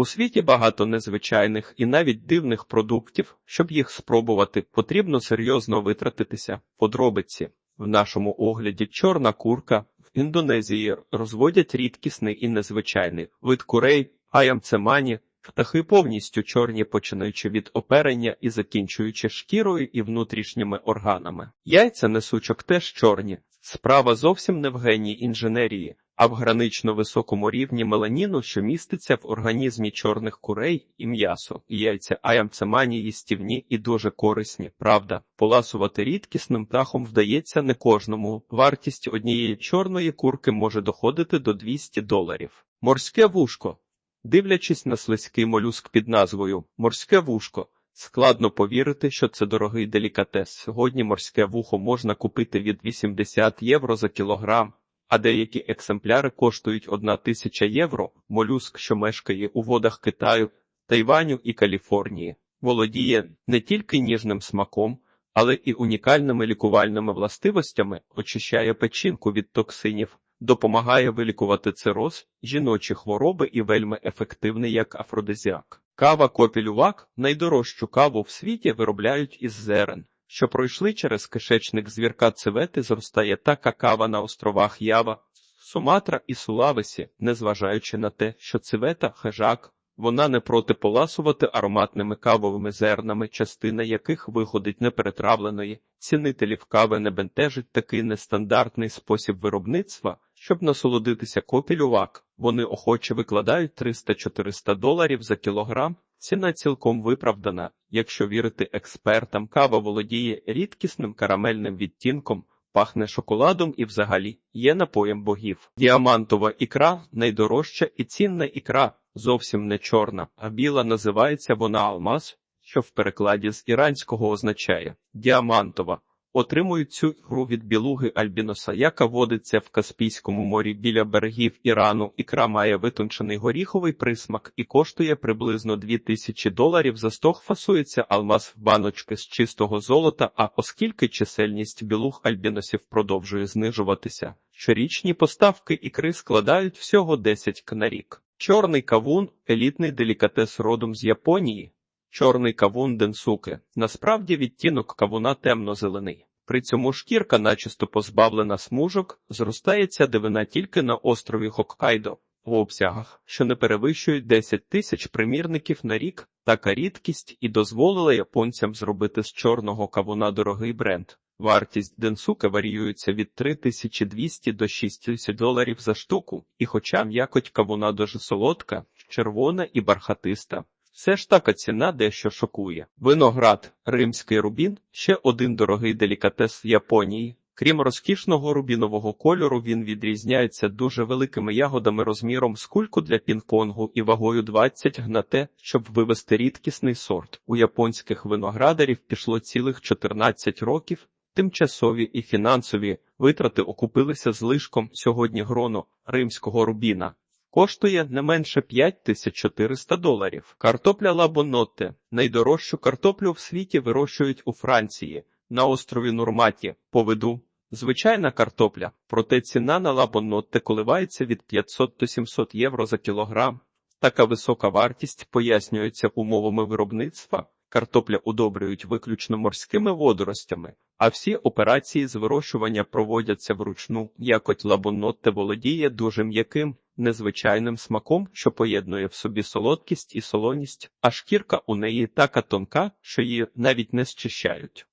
У світі багато незвичайних і навіть дивних продуктів. Щоб їх спробувати, потрібно серйозно витратитися. Подробиці в нашому огляді чорна курка в Індонезії розводять рідкісний і незвичайний вид курей, аямцемані, птахи повністю чорні, починаючи від оперення і закінчуючи шкірою і внутрішніми органами. Яйця несучок теж чорні. Справа зовсім не в генії інженерії, а в гранично високому рівні меланіну, що міститься в організмі чорних курей і м'ясо. Яйця аямцемані їстівні і дуже корисні. Правда, поласувати рідкісним птахом вдається не кожному. Вартість однієї чорної курки може доходити до 200 доларів. Морське вушко. Дивлячись на слизький молюск під назвою Морське вушко. Складно повірити, що це дорогий делікатес. Сьогодні морське вухо можна купити від 80 євро за кілограм, а деякі екземпляри коштують 1 тисяча євро. Молюск, що мешкає у водах Китаю, Тайваню і Каліфорнії, володіє не тільки ніжним смаком, але і унікальними лікувальними властивостями, очищає печінку від токсинів, допомагає вилікувати цироз, жіночі хвороби і вельми ефективний як афродизіак. Кава Копілювак найдорожчу каву в світі виробляють із зерен, що пройшли через кишечник звірка цевети, зростає така кава на островах Ява, Суматра і Сулавесі, незважаючи на те, що цивета, хижак, вона не проти поласувати ароматними кавовими зернами, частина яких виходить неперетравленої. Цінителів кави не бентежить такий нестандартний спосіб виробництва, щоб насолодитися копілювак. Вони охоче викладають 300-400 доларів за кілограм. Ціна цілком виправдана. Якщо вірити експертам, кава володіє рідкісним карамельним відтінком, пахне шоколадом і взагалі є напоєм богів. Діамантова ікра найдорожча і цінна ікра, зовсім не чорна, а біла називається вона алмаз, що в перекладі з іранського означає діамантова. Отримують цю ігру від білуги альбіноса, яка водиться в Каспійському морі біля берегів Ірану. Ікра має витончений горіховий присмак і коштує приблизно 2000 доларів. За стог фасується алмаз в баночки з чистого золота. А оскільки чисельність білуг альбіносів продовжує знижуватися, щорічні поставки ікри складають всього 10 к на рік. Чорний кавун елітний делікатес родом з Японії. Чорний кавун денсуке. Насправді відтінок кавуна темно-зелений. При цьому шкірка, начисто позбавлена смужок, зростає ця дивина тільки на острові Хоккайдо в обсягах, що не перевищують 10 тисяч примірників на рік. Така рідкість і дозволила японцям зробити з чорного кавуна дорогий бренд. Вартість денсуке варіюється від 3200 до 6000 доларів за штуку, і хоча м'якоть кавуна дуже солодка, червона і бархатиста, все ж така ціна дещо шокує. Виноград, римський рубін ще один дорогий делікатес Японії. Крім розкішного рубінового кольору, він відрізняється дуже великими ягодами розміром з кульку для пінг-понгу і вагою 20 г на те, щоб вивести рідкісний сорт. У японських виноградарів пішло цілих 14 років. Тимчасові і фінансові витрати окупилися злишком сьогодні гроно римського рубіна. Коштує не менше 5400 доларів. Картопля Лабонотте. Найдорожчу картоплю в світі вирощують у Франції, на острові Нурматі, поведу. Звичайна картопля, проте ціна на лабонотте коливається від 500 до 700 євро за кілограм. Така висока вартість пояснюється умовами виробництва. Картопля удобрюють виключно морськими водоростями, а всі операції з вирощування проводяться вручну. Якоть лабонотте володіє дуже м'яким, незвичайним смаком, що поєднує в собі солодкість і солоність, а шкірка у неї така тонка, що її навіть не зчищають.